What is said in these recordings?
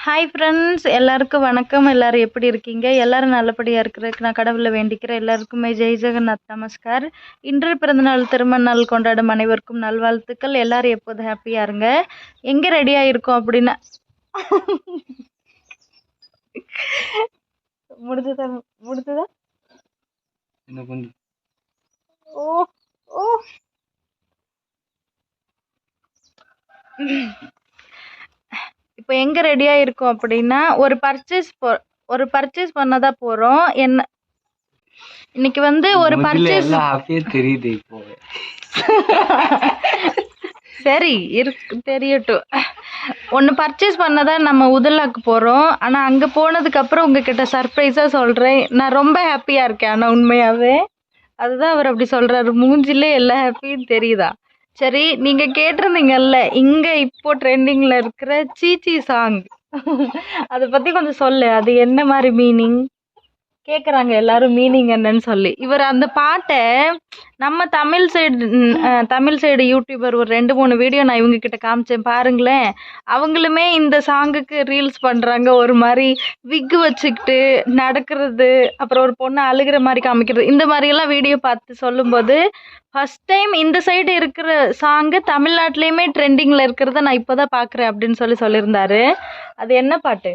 Hi friends எல்லாருக்கும் வணக்கம். எல்லாரும் எப்படி இருக்கீங்க? எல்லாரும் நல்லபடியாக இருக்கிறதுக்கு நான் கடவுளை வேண்டிக்கிறேன். எல்லாருக்குமே ஜெய் ஜெகநாத் நமஸ்கார். இன்று பிறந்தநாள் திருமண நாள் கொண்டாடும் அனைவருக்கும் நல்வாழ்த்துக்கள். எல்லாரும் எப்போதும் ஹாப்பியாக இருங்க? எங்கே ரெடியாக இருக்கோம் அப்படின்னா? முடிஞ்சதா? முடிஞ்சதா? ஓ ஓ. இப்போ எங்கே ரெடியாக இருக்கோம் அப்படின்னா ஒரு பர்ச்சேஸ் போ ஒரு பர்ச்சேஸ் பண்ணதா போகிறோம் என்ன இன்னைக்கு வந்து ஒரு பர்ச்சேஸ் தெரியுது இப்போ. சரி இருக்கு தெரியட்டும். ஒன்று பர்ச்சேஸ் பண்ணதா நம்ம உதலாக்கு போகிறோம் ஆனால் அங்கே போனதுக்கப்புறம் உங்ககிட்ட சர்ப்ரைஸாக சொல்கிறேன் நான் ரொம்ப ஹாப்பியாக இருக்கேன் ஆனால் உண்மையாகவே அதுதான் அவர் அப்படி சொல்கிறாரு மூஞ்சிலே எல்லா ஹாப்பியும் தெரியுதா? சரி நீங்கள் கேட்டிருந்தீங்கல்ல இங்கே இப்போ ட்ரெண்டிங்கில் இருக்கிற சீச்சி சாங் அதை பற்றி கொஞ்சம் சொல்லு அது என்ன மாதிரி மீனிங் கேட்குறாங்க எல்லாரும் மீனிங் என்னன்னு சொல்லி. இவர் அந்த பாட்டை நம்ம Tamil side Tamil side YouTuber ஒரு ரெண்டு மூணு வீடியோ நான் இவங்க கிட்ட காமிச்சேன் பாருங்களேன். அவங்களுமே இந்த சாங்குக்கு ரீல்ஸ் பண்ணுறாங்க ஒரு மாதிரி விக்கு வச்சுக்கிட்டு நடக்கிறது அப்புறம் ஒரு பொண்ணு அழுகிற மாதிரி காமிக்கிறது. இந்த மாதிரியெல்லாம் வீடியோ பார்த்து சொல்லும்போது ஃபஸ்ட் டைம் இந்த சைடு இருக்கிற சாங்கு தமிழ்நாட்டிலையுமே ட்ரெண்டிங்கில் இருக்கிறத நான் இப்போ தான் பார்க்குறேன் அப்படின்னு சொல்லி சொல்லியிருந்தாரு. அது என்ன பாட்டு?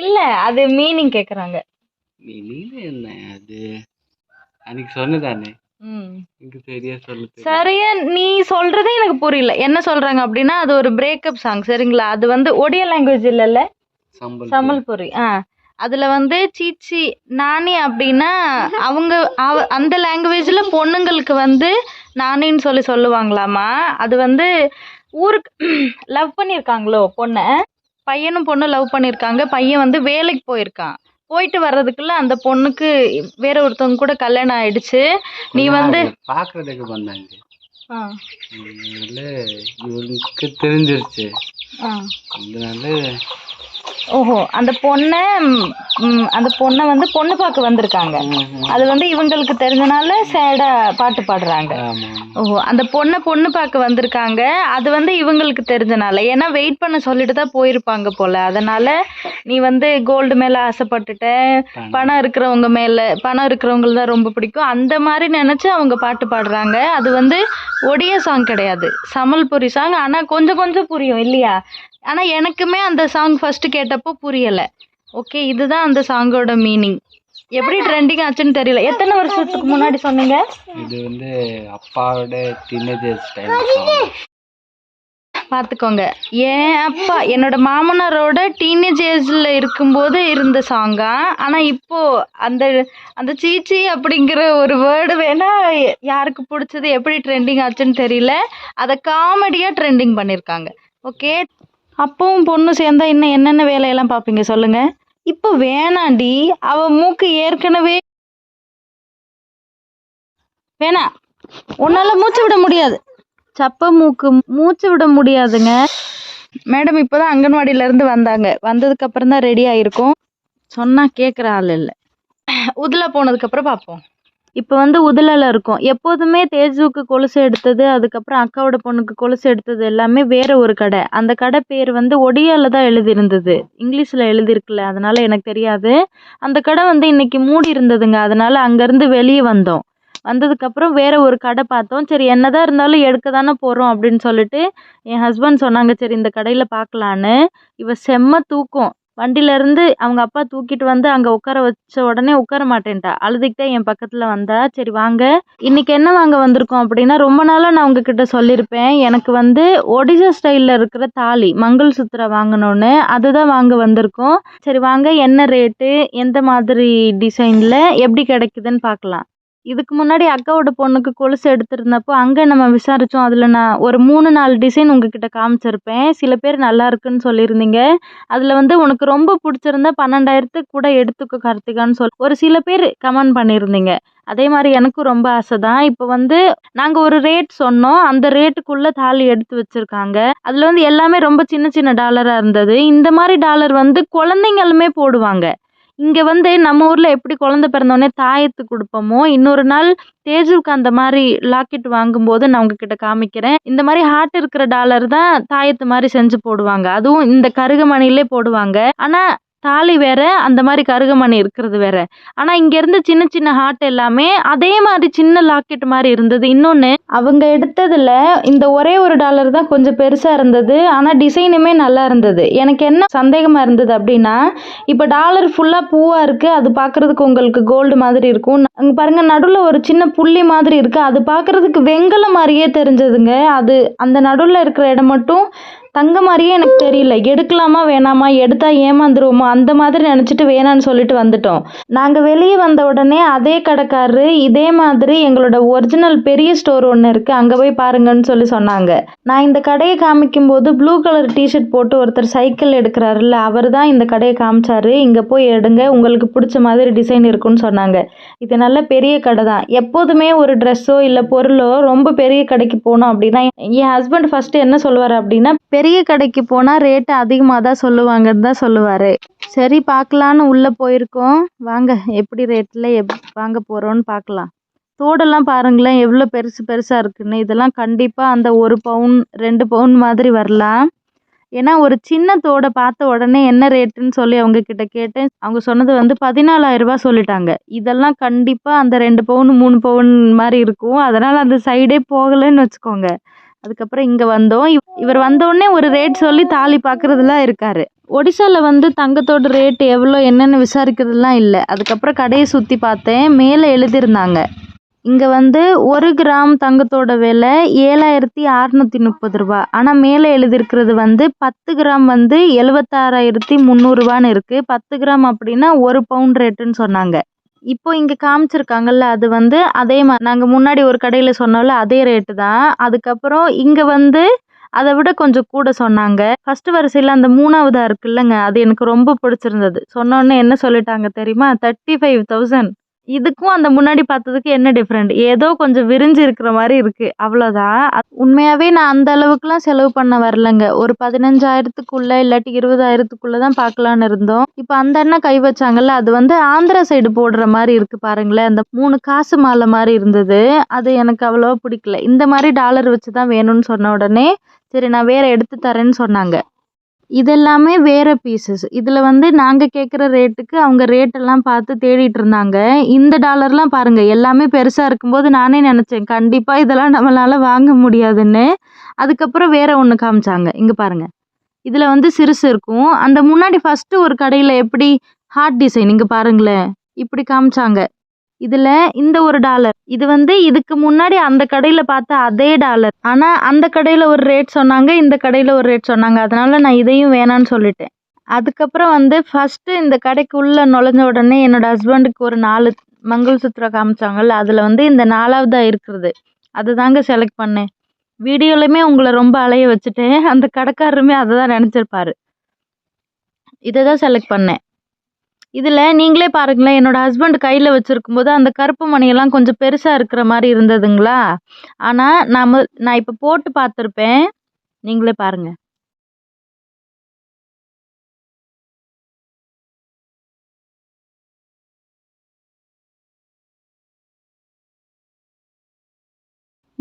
இல்லை அது மீனிங் கேட்குறாங்க அது எனக்கு சரியா நீ சொல்றதே எனக்கு புரியல. என்ன சொல்றாங்க அப்படின்னா அது ஒரு பிரேக்கப் சாங் சரிங்களா? அது வந்து ஒடியா லாங்குவேஜ் இல்லைல்ல? சம்பல் சம்பல்புரி ஆ. அதுல வந்து சீச்சி நானி அப்படின்னா அவங்க அவ அந்த லாங்குவேஜ்ல பொண்ணுங்களுக்கு வந்து நானின்னு சொல்லி சொல்லுவாங்களாமா? அது வந்து ஊருக்கு லவ் பண்ணியிருக்காங்களோ பொண்ணை? பையனும் பொண்ணும் லவ் பண்ணியிருக்காங்க பையன் வந்து வேலைக்கு போயிருக்கான். போயிட்டு வர்றதுக்குள்ள அந்த பொண்ணுக்கு வேற ஒருத்தவங்க கூட கல்யாணம் ஆயிடுச்சு. நீ வந்து பாக்குறதுக்கு வந்தாங்க. இவருக்கு தெரிஞ்சிருச்சு. அதனால ஓஹோ அந்த பொண்ணை அந்த பொண்ணை வந்து பொண்ணு பார்க்க வந்திருக்காங்க. அது வந்து இவங்களுக்கு தெரிஞ்சனால சேடா பாட்டு பாடுறாங்க. ஓஹோ அந்த பொண்ணை பொண்ணு பார்க்க வந்திருக்காங்க. அது வந்து இவங்களுக்கு தெரிஞ்சனால. ஏன்னா வெயிட் பண்ண சொல்லிட்டு தான் போயிருப்பாங்க போல. அதனால நீ வந்து கோல்டு மேல ஆசைப்பட்டுட்ட. பணம். இருக்கிறவங்க மேல பணம் இருக்கிறவங்களுக்கு தான் ரொம்ப பிடிக்கும். அந்த மாதிரி நினைச்சு அவங்க பாட்டு பாடுறாங்க. அது வந்து ஒடிய சாங் கிடையாது. சமல்புரி சாங் ஆனா கொஞ்சம் கொஞ்சம் புரியும் இல்லையா? ஆனா எனக்குமே அந்த சாங் ஃபர்ஸ்ட் கேட்டப்போ புரியல. ஓகே இதுதான் அந்த சாங்கோட மீனிங் எப்படி ட்ரெண்டிங் ஆச்சுன்னு தெரியல. எத்தனை வருஷத்துக்கு முன்னாடி சொன்னீங்க? இது வந்து அப்பாவோட டீனேஜர் ஸ்டைல் பார்த்துக்கோங்க. ஏன் அப்பா என்னோட மாமனாரோட டீனேஜ் ஏஜில் இருக்கும்போது இருந்த சாங்கா ஆனால் இப்போ அந்த அந்த சீச்சி அப்படிங்கிற ஒரு வேர்டு வேணா யாருக்கு பிடிச்சது எப்படி ட்ரெண்டிங் ஆச்சுன்னு தெரியல. அதை காமெடியாக ட்ரெண்டிங் பண்ணியிருக்காங்க ஓகே அப்பவும் பொண்ணு சேர்ந்தா இன்னும் என்னென்ன வேலையெல்லாம் பார்ப்பீங்க? சொல்லுங்க. இப்போ வேணாண்டி. அவ மூக்கு ஏற்கனவே வேணாம் உன்னால மூச்சு விட முடியாது. சப்ப மூக்கு மூச்சு விட முடியாதுங்க. மேடம் இப்போதான் அங்கன்வாடியில இருந்து வந்தாங்க. வந்ததுக்கு அப்புறம் தான் ரெடி ஆயிருக்கும். சொன்னா கேட்குற ஆள் இல்லை. உதுல போனதுக்கு அப்புறம் பார்ப்போம். இப்போ வந்து உதுலல இருக்கும். எப்போதுமே தேஜுவுக்கு கொலுசு எடுத்தது அதுக்கப்புறம் அக்காவோட பொண்ணுக்கு கொலுசு எடுத்தது எல்லாமே வேற ஒரு கடை. அந்த கடை பேர் வந்து ஒடியாவில் தான் எழுதியிருந்தது. இங்கிலீஷில் எழுதியிருக்குல்ல அதனால் எனக்கு தெரியாது. அந்த கடை வந்து இன்றைக்கி மூடி இருந்ததுங்க. அதனால் அங்கேருந்து வெளியே வந்தோம். வந்ததுக்கப்புறம் வேற ஒரு கடை பார்த்தோம். சரி என்னதான் இருந்தாலும் எடுக்க தானே போகிறோம் அப்படின்னு சொல்லிட்டு என் ஹஸ்பண்ட் சொன்னாங்க சரி இந்த கடையில் பார்க்கலான்னு. இவ செம்ம தூக்கம். வண்டியிலேருந்து அவங்க அப்பா தூக்கிட்டு வந்து அங்கே உட்கார வச்ச உடனே உட்கார மாட்டேன்ட்டா. அழுதுகிட்டே என் பக்கத்தில் வந்தா சரி வாங்க. இன்னைக்கு என்ன வாங்க வந்திருக்கோம்? அப்படின்னா ரொம்ப நாளாக நான் உங்ககிட்ட சொல்லியிருப்பேன். எனக்கு வந்து ஒடிசா ஸ்டைலில் இருக்கிற தாலி மங்கள் சுத்திரா வாங்கணும்னு அதுதான் வாங்க வந்திருக்கோம். சரி வாங்க என்ன ரேட்டு எந்த மாதிரி டிசைனில் எப்படி கிடைக்குதுன்னு பார்க்கலாம். இதுக்கு முன்னாடி அக்காவோட பொண்ணுக்கு கொலுசு எடுத்திருந்தப்போ அங்கே நம்ம விசாரித்தோம் அதில் நான் ஒரு மூணு நாலு டிசைன் உங்ககிட்ட காமிச்சிருப்பேன். சில பேர் நல்லா இருக்குன்னு சொல்லியிருந்தீங்க. அதில் வந்து உனக்கு ரொம்ப பிடிச்சிருந்தா பன்னெண்டாயிரத்துக்கு கூட எடுத்துக்கோ கார்த்திகான்னு சொல்லி ஒரு சில பேர் கமெண்ட் பண்ணியிருந்தீங்க. அதே மாதிரி எனக்கும் ரொம்ப ஆசை தான் இப்போ வந்து நாங்கள் ஒரு ரேட் சொன்னோம். அந்த ரேட்டுக்குள்ளே தாலி எடுத்து வச்சுருக்காங்க. அதில் வந்து எல்லாமே ரொம்ப சின்ன சின்ன டாலராக இருந்தது. இந்த மாதிரி டாலர் வந்து குழந்தைங்களுமே போடுவாங்க. இங்கே வந்து நம்ம ஊரில் எப்படி குழந்த பிறந்தோடனே தாயத்து கொடுப்போமோ இன்னொரு நாள் தேஜுவுக்கு அந்த மாதிரி லாக்கெட் வாங்கும்போது நான் உங்ககிட்ட காமிக்கிறேன். இந்த மாதிரி ஹார்ட் இருக்கிற டாலர் தான் தாயத்து மாதிரி செஞ்சு போடுவாங்க. அதுவும் இந்த கருகமணிலே போடுவாங்க. ஆனால் தாலி வேற அந்த மாதிரி கருகமணி இருக்கிறது வேற. ஆனால் இங்கேருந்து சின்ன சின்ன ஹார்ட் எல்லாமே அதே மாதிரி சின்ன லாக்கெட் மாதிரி இருந்தது. இன்னொன்று அவங்க எடுத்ததில் இந்த ஒரே ஒரு டாலர் தான் கொஞ்சம் பெருசாக இருந்தது. ஆனால் டிசைனுமே நல்லா இருந்தது. எனக்கு என்ன சந்தேகமாக இருந்தது அப்படின்னா இப்போ டாலர் ஃபுல்லாக பூவாக இருக்குது அது பார்க்குறதுக்கு உங்களுக்கு கோல்டு மாதிரி இருக்கும். அங்கே பாருங்கள் நடுவில் ஒரு சின்ன புள்ளி மாதிரி இருக்குது அது பார்க்குறதுக்கு வெங்கலம் மாதிரியே தெரிஞ்சதுங்க. அது அந்த நடுவில் இருக்கிற இடம் மட்டும் தங்க மாதிரியே எனக்கு தெரியல. எடுக்கலாமா வேணாமா எடுத்தா ஏமாந்துருவோமோ அந்த மாதிரி நினச்சிட்டு வேணான்னு சொல்லிட்டு வந்துட்டோம். நாங்கள் வெளியே வந்த உடனே அதே கடைக்காரரு இதே மாதிரி எங்களோட ஒரிஜினல் பெரிய ஸ்டோர் ஒன்று இருக்குது அங்கே போய் பாருங்கன்னு சொல்லி சொன்னாங்க. நான் இந்த கடையை காமிக்கும்போது ப்ளூ கலர் டிஷர்ட் போட்டு ஒருத்தர் சைக்கிள் எடுக்கிறாருல்ல அவர் தான் இந்த கடையை காமிச்சாரு. இங்கே போய் எடுங்க உங்களுக்கு பிடிச்ச மாதிரி டிசைன் இருக்குன்னு சொன்னாங்க. இது நல்ல பெரிய கடை தான். எப்போதுமே ஒரு ட்ரெஸ்ஸோ இல்லை பொருளோ ரொம்ப பெரிய கடைக்கு போனோம் அப்படின்னா என் ஹஸ்பண்ட் ஃபஸ்ட்டு என்ன சொல்லுவார் அப்படின்னா பெரிய கடைக்கு போனால் ரேட்டு அதிகமாக தான் சொல்லுவாங்கன்னு தான் சொல்லுவார். சரி பார்க்கலான்னு உள்ளே போயிருக்கோம். வாங்க எப்படி ரேட்டில் எப் வாங்க போகிறோன்னு பார்க்கலாம். தோடெல்லாம் பாருங்களேன் எவ்வளோ பெருசு பெருசாக இருக்குன்னு. இதெல்லாம் கண்டிப்பாக அந்த ஒரு பவுன் ரெண்டு பவுன் மாதிரி வரலாம். ஏன்னா ஒரு சின்ன தோடை பார்த்த உடனே என்ன ரேட்டுன்னு சொல்லி அவங்க கிட்ட கேட்டேன். அவங்க சொன்னது வந்து பதினாலாயிரரூபா சொல்லிட்டாங்க. இதெல்லாம் கண்டிப்பாக அந்த ரெண்டு பவுன் மூணு பவுன் மாதிரி இருக்கும். அதனால் அந்த சைடே போகலைன்னு வச்சுக்கோங்க. அதுக்கப்புறம் இங்கே வந்தோம். இவ்- இவர் வந்தோடனே ஒரு ரேட் சொல்லி தாலி பார்க்குறதுலாம் இருக்காரு. ஒடிசாவில் வந்து தங்கத்தோட ரேட் எவ்வளோ என்னென்னு விசாரிக்கிறதுலாம் இல்லை. அதுக்கப்புறம் கடையை சுற்றி பார்த்தேன். மேலே எழுதியிருந்தாங்க. இங்கே வந்து ஒரு கிராம் தங்கத்தோட விலை ஏழாயிரத்தி அறநூற்றி முப்பது ரூபா. ஆனால் மேலே எழுதியிருக்கிறது வந்து பத்து கிராம் வந்து எழுபத்தாறாயிரத்தி முந்நூறுரூவான்னு இருக்குது பத்து கிராம் அப்படின்னா ஒரு பவுண்ட் ரேட்டுன்னு சொன்னாங்க. இப்போ இங்கே காமிச்சிருக்காங்கல்ல அது வந்து அதே மாதிரி நாங்கள் முன்னாடி ஒரு கடையில் சொன்னோம்ல அதே ரேட்டு தான். அதுக்கப்புறம் இங்கே வந்து அதை விட கொஞ்சம் கூட சொன்னாங்க. ஃபர்ஸ்ட் வரிசையில் அந்த மூணாவதாக இருக்குல்லங்க அது எனக்கு ரொம்ப பிடிச்சிருந்தது. சொன்னோன்னே என்ன சொல்லிட்டாங்க தெரியுமா? தேர்ட்டி ஃபைவ் தௌசண்ட் இதுக்கும் அந்த முன்னாடி பார்த்ததுக்கு என்ன டிஃப்ரெண்ட் ஏதோ கொஞ்சம் விரிஞ்சு இருக்கிற மாதிரி இருக்கு. அவ்வளோதான் உண்மையாகவே நான் அந்த அளவுக்குலாம் செலவு பண்ண வரலங்க. ஒரு பதினஞ்சாயிரத்துக்குள்ள இல்லாட்டி இருபதாயிரத்துக்குள்ள தான் பார்க்கலான்னு இருந்தோம். இப்போ அந்த அண்ணன் கை வச்சாங்கல்ல அது வந்து ஆந்திரா சைடு போடுற மாதிரி இருக்கு பாருங்களேன். அந்த மூணு காசு மாலை மாதிரி இருந்தது. அது எனக்கு அவ்வளோவா பிடிக்கல. இந்த மாதிரி டாலர் வச்சு தான் வேணும்னு சொன்ன உடனே சரி நான் வேற எடுத்து தரேன்னு சொன்னாங்க. இதெல்லாமே வேறு பீசஸ் இதில் வந்து நாங்கள் கேட்குற ரேட்டுக்கு அவங்க ரேட்டெல்லாம் பார்த்து தேடிட்டு இருந்தாங்க. இந்த டாலர்லாம் பாருங்கள் எல்லாமே பெருசாக இருக்கும்போது நானே நினச்சேன் கண்டிப்பாக இதெல்லாம் நம்மளால வாங்க முடியாதுன்னு. அதுக்கப்புறம் வேறு ஒன்று காமிச்சாங்க. இங்கே பாருங்க. இதில் வந்து சிறுசு இருக்கும். அந்த முன்னாடி ஃபஸ்ட்டு ஒரு கடையில் எப்படி ஹார்ட் டிசைன் இங்கே பாருங்களேன். இப்படி காமிச்சாங்க. இதில் இந்த ஒரு டாலர். இது வந்து இதுக்கு முன்னாடி அந்த கடையில் பார்த்த அதே டாலர். ஆனால் அந்த கடையில் ஒரு ரேட் சொன்னாங்க இந்த கடையில் ஒரு ரேட் சொன்னாங்க. அதனால நான் இதையும் வேணான்னு சொல்லிட்டேன். அதுக்கப்புறம் வந்து ஃபஸ்ட்டு இந்த கடைக்குள்ளே நுழைஞ்ச உடனே என்னோட ஹஸ்பண்டுக்கு ஒரு நாலு மங்கள்சூத்திரம் காமிச்சாங்கல்ல அதில் வந்து இந்த நாலாவதாக இருக்கிறது அதை தாங்க செலக்ட் பண்ணேன். வீடியோலையுமே உங்களை ரொம்ப அலைய வச்சுட்டேன். அந்த கடைக்காரருமே அதை தான் நினச்சிருப்பாரு. இதை தான் செலக்ட் பண்ணேன். இதில் நீங்களே பாருங்களேன் என்னோட ஹஸ்பண்ட் கையில் வச்சுருக்கும்போது அந்த கருப்பு மணியெல்லாம் கொஞ்சம் பெருசாக இருக்கிற மாதிரி இருந்ததுங்களா? ஆனால் நாம் நான் இப்போ போட்டு பார்த்துருப்பேன். நீங்களே பாருங்கள்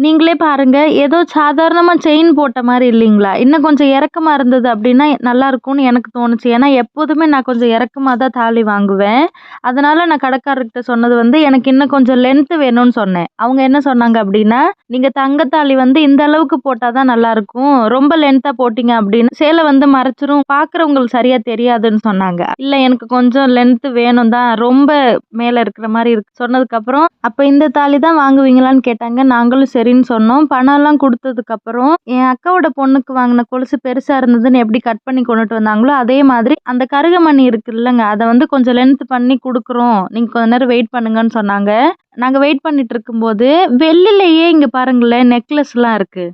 நீங்களே பாருங்கள் ஏதோ சாதாரணமாக செயின் போட்ட மாதிரி இல்லைங்களா? இன்னும் கொஞ்சம் இறக்கமாக இருந்தது அப்படின்னா நல்லாயிருக்கும்னு எனக்கு தோணுச்சு. ஏன்னா எப்போதுமே நான் கொஞ்சம் இறக்கமாக தான் தாலி வாங்குவேன். அதனால் நான் கடைக்காரர்கிட்ட சொன்னது வந்து எனக்கு இன்னும் கொஞ்சம் லென்த்து வேணும்னு சொன்னேன். அவங்க என்ன சொன்னாங்க அப்படின்னா நீங்கள் தங்கத்தாலி வந்து இந்த அளவுக்கு போட்டால் தான் நல்லாயிருக்கும். ரொம்ப லென்த்தாக போட்டிங்க அப்படின்னு சேலை வந்து மறைச்சிரும். பார்க்குறவங்களுக்கு சரியாக தெரியாதுன்னு சொன்னாங்க. இல்லை எனக்கு கொஞ்சம் லென்த்து வேணும் தான். ரொம்ப மேலே இருக்கிற மாதிரி இருக்கு. சொன்னதுக்கப்புறம் அப்போ இந்த தாலி தான் வாங்குவீங்களான்னு கேட்டாங்க. நாங்களும் சரி சரின்னு சொன்னோம். பணம்லாம் கொடுத்ததுக்கப்புறம் என் அக்காவோட பொண்ணுக்கு வாங்கின கொலுசு பெருசாக இருந்ததுன்னு எப்படி கட் பண்ணி கொண்டுட்டு வந்தாங்களோ அதே மாதிரி அந்த கருகமணி இருக்கு இல்லைங்க அதை வந்து கொஞ்சம் லென்த் பண்ணி கொடுக்குறோம். நீங்கள் கொஞ்ச நேரம் வெயிட் பண்ணுங்கன்னு சொன்னாங்க. நாங்கள் வெயிட் பண்ணிட்டு இருக்கும்போது வெள்ளிலேயே இங்கே பாருங்களேன் நெக்லஸ்லாம் இருக்குது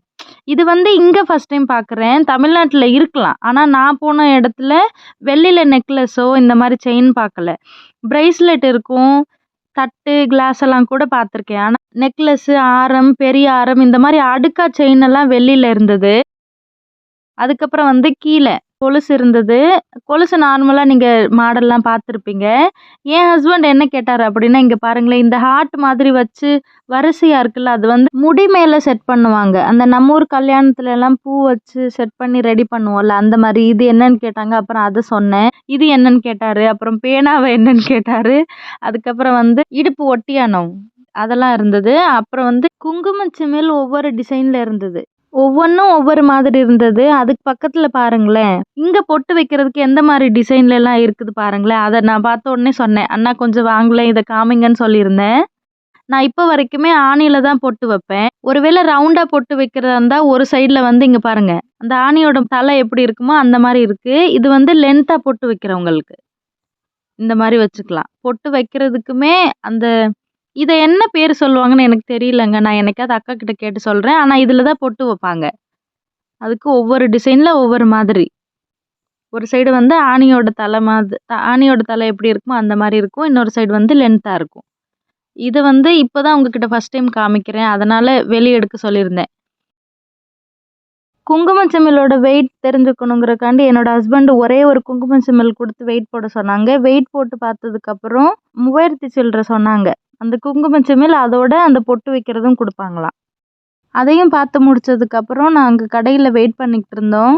இது வந்து இங்கே ஃபஸ்ட் டைம் பார்க்குறேன் தமிழ்நாட்டில் இருக்கலாம். ஆனால் நான் போன இடத்துல வெள்ளியில் நெக்லஸோ இந்த மாதிரி செயின் பார்க்கல. ப்ரைஸ்லெட் இருக்கும். தட்டு கிளாஸ் எல்லாம் கூட பார்த்துருக்கேன். ஆனால் நெக்லஸ்ஸு ஆரம் பெரிய ஆரம் இந்த மாதிரி அடுக்கா செயின் எல்லாம் வெள்ளியில் இருந்தது. அதுக்கப்புறம் வந்து கீழே. கொலுசு இருந்தது. கொலுசு நார்மலாக நீங்கள் மாடல்லாம் பார்த்துருப்பீங்க. என் ஹஸ்பண்ட் என்ன கேட்டார் அப்படின்னா இங்கே பாருங்களேன் இந்த ஹார்ட் மாதிரி வச்சு வரிசையாக இருக்குல்ல அது வந்து முடி மேலே செட் பண்ணுவாங்க. அந்த நம்ம ஊர் கல்யாணத்துல எல்லாம் பூ வச்சு செட் பண்ணி ரெடி பண்ணுவோம்ல அந்த மாதிரி. இது என்னன்னு கேட்டாங்க அப்புறம் அதை சொன்னேன். இது என்னன்னு கேட்டார் அப்புறம் பேனாவை என்னன்னு கேட்டார். அதுக்கப்புறம் வந்து இடுப்பு ஒட்டியானம் அதெல்லாம் இருந்தது. அப்புறம் வந்து குங்கும சிமிழ் ஒவ்வொரு டிசைனில் இருந்தது. ஒவ்வொன்றும் ஒவ்வொரு மாதிரி இருந்தது. அதுக்கு பக்கத்தில் பாருங்களேன். இங்கே பொட்டு வைக்கிறதுக்கு எந்த மாதிரி டிசைன்ல எல்லாம் இருக்குது பாருங்களேன். அதை நான் பார்த்த உடனே சொன்னேன். அண்ணா கொஞ்சம் வாங்கலேன் இதை காமிங்கன்னு சொல்லியிருந்தேன். நான் இப்போ வரைக்குமே ஆணியில் தான் பொட்டு வைப்பேன். ஒருவேளை ரவுண்டாக பொட்டு வைக்கிறதா இருந்தால் ஒரு சைடில் வந்து இங்கே பாருங்கள் அந்த ஆணியோட தலை எப்படி இருக்குமோ அந்த மாதிரி இருக்குது இது வந்து லென்த்தாக பொட்டு வைக்கிறவங்களுக்கு. இந்த மாதிரி வச்சுக்கலாம். பொட்டு வைக்கிறதுக்குமே அந்த இதை என்ன பேர் சொல்லுவாங்கன்னு எனக்கு தெரியலங்க. நான் என்னைக்காவது அக்கா கிட்ட கேட்டு சொல்கிறேன் ஆனால் இதில் தான் பொட்டு வைப்பாங்க. அதுக்கு ஒவ்வொரு டிசைனில் ஒவ்வொரு மாதிரி. ஒரு சைடு வந்து ஆணியோட தலை மாதிரி ஆணியோட தலை எப்படி இருக்குமோ அந்த மாதிரி இருக்கும். இன்னொரு சைடு வந்து லென்த்தாக இருக்கும். இது வந்து இப்போ தான் உங்ககிட்ட ஃபஸ்ட் டைம் காமிக்கிறேன். அதனால் வெளியே எடுக்க சொல்லியிருந்தேன். குங்குமம் சிமிழோட வெயிட் தெரிஞ்சுக்கணுங்கிறக்காண்டி என்னோட ஹஸ்பண்ட் ஒரே ஒரு குங்குமம் சிமிழ் கொடுத்து வெயிட் போட சொன்னாங்க. வெயிட் போட்டு பார்த்ததுக்கப்புறம் மூவாயிரத்தி சில்லற சொன்னாங்க. அந்த குங்கும சிமிழ் அதோட அந்த பொட்டு வைக்கிறதும் கொடுப்பாங்களாம். அதையும் பார்த்து முடிச்சதுக்கப்புறம் நாங்கள் கடையில் வெயிட் பண்ணிக்கிட்டு இருந்தோம்.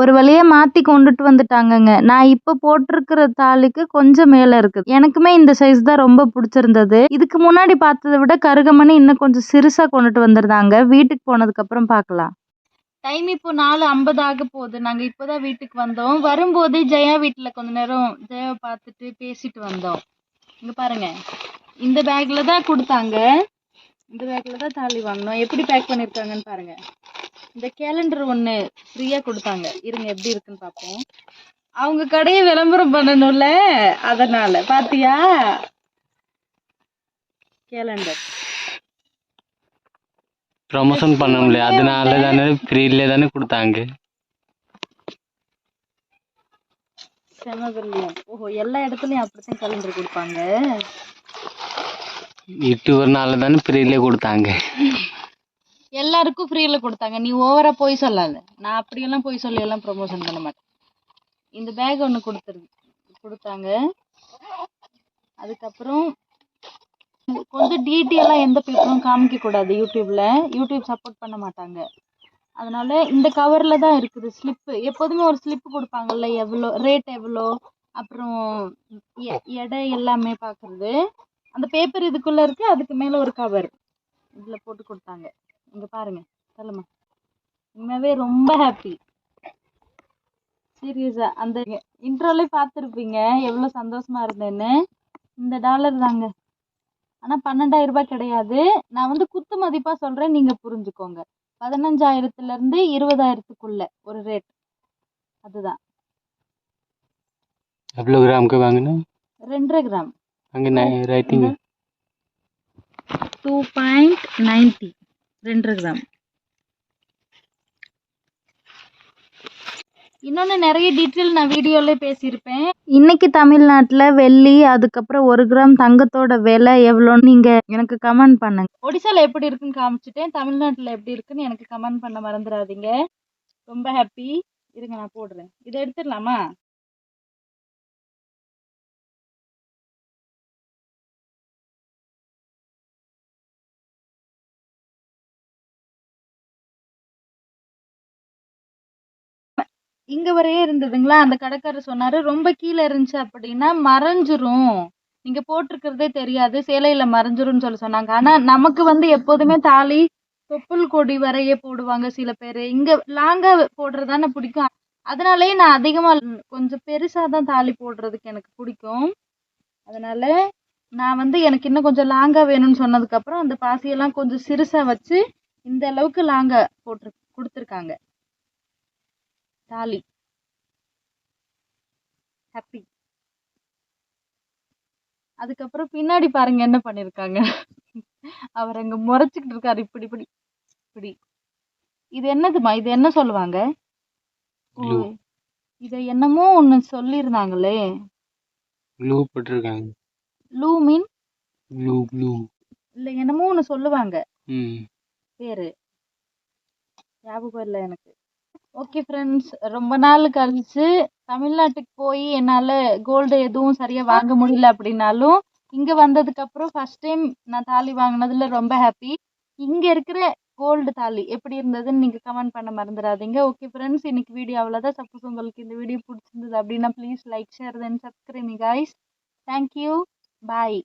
ஒரு வழியா மாத்தி கொண்டுட்டு வந்துட்டாங்கங்க. நான் இப்ப போட்டிருக்கிற தாலிக்கு கொஞ்சம் மேல இருக்குது எனக்குமே இந்த சைஸ் தான் ரொம்ப பிடிச்சிருந்தது. இதுக்கு முன்னாடி பார்த்ததை விட கருகமணி இன்னும் கொஞ்சம் சிறுசா கொண்டுட்டு வந்திருந்தாங்க. வீட்டுக்கு போனதுக்கு அப்புறம் பார்க்கலாம். டைம் இப்போ நாலு ஐம்பது ஆக போகுது. நாங்க இப்போதான் வீட்டுக்கு வந்தோம். வரும்போதே ஜெயா வீட்டுல கொஞ்ச நேரம் ஜெயாவை பார்த்துட்டு பேசிட்டு வந்தோம். இங்க பாருங்க. இந்த பேக்ல தான் கொடுத்தாங்க. இந்த பேக்ல தான் தாலி வாங்கினோம் எப்படி பேக் பண்ணிருக்காங்கன்னு பாருங்க. இந்த கேலண்டர் ஒன்று ஃப்ரீயாக கொடுத்தாங்க. இருங்க எப்படி இருக்குன்னு பார்ப்போம். அவங்க கடையை விளம்பரம் பண்ணணும்ல? அதனால. பாத்தியா? கேலண்டர் ப்ரமோஷன் பண்ண முடியல அதனால தானே ஃப்ரீல தானே கொடுத்தாங்க. செமவெல்லியம் ஓஹோ எல்லா இடத்துலயும் அப்படித்தான் கேலண்டர் கொடுப்பாங்க. யூடியூபர்னால தானே ஃப்ரீல கொடுத்தாங்க. எல்லாருக்கும் ஃப்ரீல கொடுத்தாங்க. நீ ஓவரா போய் சொல்லாத. நான் அப்படியெல்லாம் போய் சொல்லி எல்லாம் ப்ரொமோஷன் பண்ண மாட்டேன். இந்த பேக் ஒன்று கொடுத்துரு கொடுத்தாங்க. அதுக்கப்புறம் கொஞ்சம் டீட்டெயிலாக எந்த பேப்பரும் காமிக்கக்கூடாது யூடியூப்பில் யூடியூப்ல. யூடியூப் சப்போர்ட் பண்ண மாட்டாங்க. அதனால இந்த கவர்ல தான் இருக்குது ஸ்லிப்பு எப்போதுமே ஒரு ஸ்லிப்பு கொடுப்பாங்கல்ல எவ்வளோ ரேட் எவ்வளோ அப்புறம் எ- எடை எல்லாமே பார்க்கறது. அந்த பேப்பர் இதுக்குள்ள இருக்கு அதுக்கு மேல ஒரு கவர் இதுல போட்டு கொடுத்தாங்க. இங்க பாருங்க சொல்லுமா உண்மையாவே ரொம்ப ஹாப்பி சீரியஸா அந்த இன்ட்ரோலே பார்த்துருப்பீங்க எவ்வளோ சந்தோஷமா இருந்தேன்னு. இந்த டாலர் தாங்க. ஆனா பன்னெண்டாயிரம் ரூபாய் கிடையாது. நான் வந்து குத்து மதிப்பா சொல்றேன் நீங்க புரிஞ்சுக்கோங்க. பதினஞ்சாயிரத்துல இருந்து இருபதாயிரத்துக்குள்ள ஒரு ரேட் அதுதான். எவ்வளோ கிராமுக்கு வாங்கினோம்? ரெண்டரை கிராம் அங்கே ரைட்டிங் டூ பாயிண்ட் நைன்டி ரெண்டரை கிராம் இன்னொன்று நிறைய டீட்டெயில் நான் வீடியோவில் பேசியிருப்பேன். இன்னைக்கு தமிழ்நாட்டில் வெள்ளி அதுக்கப்புறம் ஒரு கிராம் தங்கத்தோட விலை எவ்வளோன்னு நீங்கள் எனக்கு கமெண்ட் பண்ணுங்க. ஒடிசால எப்படி இருக்குன்னு காமிச்சிட்டேன். தமிழ்நாட்டில் எப்படி இருக்குன்னு எனக்கு கமெண்ட் பண்ண மறந்துடாதீங்க. ரொம்ப ஹாப்பி இருங்க நான் போடுறேன். இதை எடுத்துடலாமா? இங்க வரையே இருந்ததுங்களா? அந்த கடைக்காரர் சொன்னாரு ரொம்ப கீழே இருந்துச்சு அப்படின்னா மறைஞ்சிரும். நீங்க போட்டிருக்கிறதே தெரியாது. சேலையில மறைஞ்சிரும்னு சொல்லி சொன்னாங்க. ஆனா நமக்கு வந்து எப்போதுமே தாலி தொப்புள் கொடி வரையே போடுவாங்க சில பேர். இங்க லாங்கா போடுறதானே பிடிக்கும். அதனாலயே நான் அதிகமா கொஞ்சம் பெருசா தான் தாலி போடுறதுக்கு எனக்கு பிடிக்கும். அதனால நான் வந்து எனக்கு இன்னும் கொஞ்சம் லாங்கா வேணும்னு சொன்னதுக்கு அப்புறம் அந்த பாசியெல்லாம் கொஞ்சம் சிறுசா வச்சு இந்த அளவுக்கு லாங்கா போட்டு கொடுத்துருக்காங்க. தாலி. ஹாப்பி அதுக்கப்புறம் பின்னாடி பாருங்க என்ன பண்ணிருக்காங்க. அவர் அங்க முறைச்சுக்கிட்டு இருக்காரு. இப்படி இப்படி இப்படி. இது என்னதுமா? இது என்ன சொல்லுவாங்க. இத என்னமோ ஒண்ணு சொல்லியிருந்தாங்களே. க்ளூ போட்டிருக்காங்க. லூ மீன் ப்ளூ ப்ளூ இல்லை என்னமோ ஒன்று சொல்லுவாங்க. ம். பேரு. ஞாபகம் இல்லை எனக்கு. ஓகே ஃப்ரெண்ட்ஸ் ரொம்ப நாள் கழிச்சு தமிழ்நாட்டுக்கு போய் என்னால் கோல்டு எதுவும் சரியாக வாங்க முடியல அப்படின்னாலும் இங்கே வந்ததுக்கப்புறம் ஃபஸ்ட் டைம் நான் தாலி வாங்கினதுல ரொம்ப ஹாப்பி இங்கே இருக்கிற கோல்டு தாலி எப்படி இருந்ததுன்னு நீங்கள் கமெண்ட் பண்ண மறந்துடாதீங்க. ஓகே ஃப்ரெண்ட்ஸ் இன்னைக்கு வீடியோ அவ்வளோதான் சப்போஸ் உங்களுக்கு இந்த வீடியோ பிடிச்சிருந்தது அப்படின்னா please like share then subscribe me guys thank you bye